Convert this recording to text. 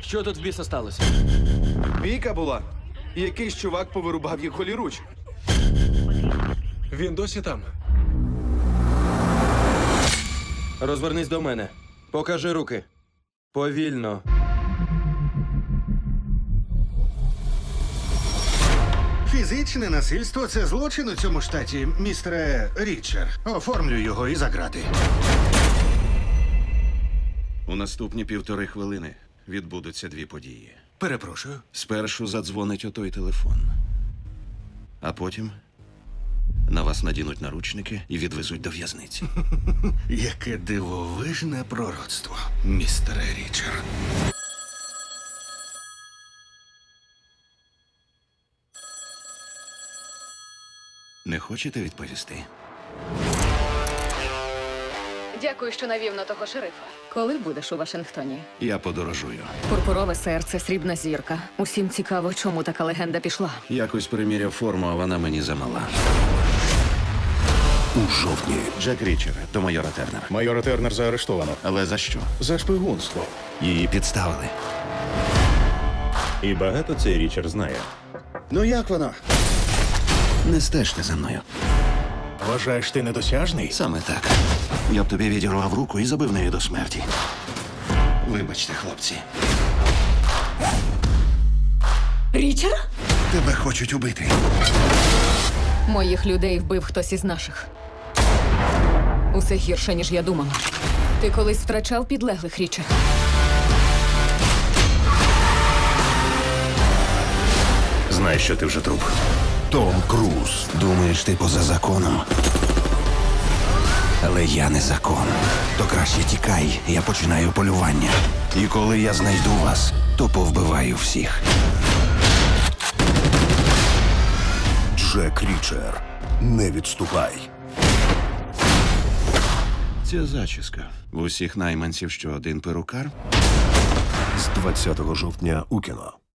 Що тут в біса сталося? Бійка була. І якийсь чувак повирубав їх голіруч. Він досі там. Розвернись до мене. Покажи руки. Повільно. Фізичне насильство це злочин у цьому штаті, містере Річер. Оформлю його і за грати. У наступні півтори хвилини відбудуться дві події. Перепрошую. Спершу задзвонить отой телефон, а потім на вас надінуть наручники і відвезуть до в'язниці. Яке дивовижне пророцтво, містере Річер. Не хочете відповісти? Дякую, що навів на того шерифа. Коли будеш у Вашингтоні? Я подорожую. Пурпурове серце, срібна зірка. Усім цікаво, чому така легенда пішла. Якось приміряв форму, а вона мені замала. У жовтні Джек Річер до майора Тернера. майора Тернер заарештовано Але за що? за шпигунство. Її підставили. І багато цей Річард знає. Ну як воно? Не стежте за мною. Вважаєш, ти недосяжний? Саме так. Я б тобі відірвав руку і забив неї до смерті. Вибачте, хлопці. Річер? Тебе хочуть убити. Моїх людей вбив хтось із наших. Усе гірше, ніж я думала. Ти колись втрачав підлеглих Річер. Знаєш, що ти вже труп. Том Круз. Думаєш, ти поза законом. Але я не закон. То краще тікай, я починаю полювання. І коли я знайду вас, то повбиваю всіх. Джек Річер. Не відступай. Ця зачіска. В усіх найманців що один перукар. З 20 жовтня у кіно.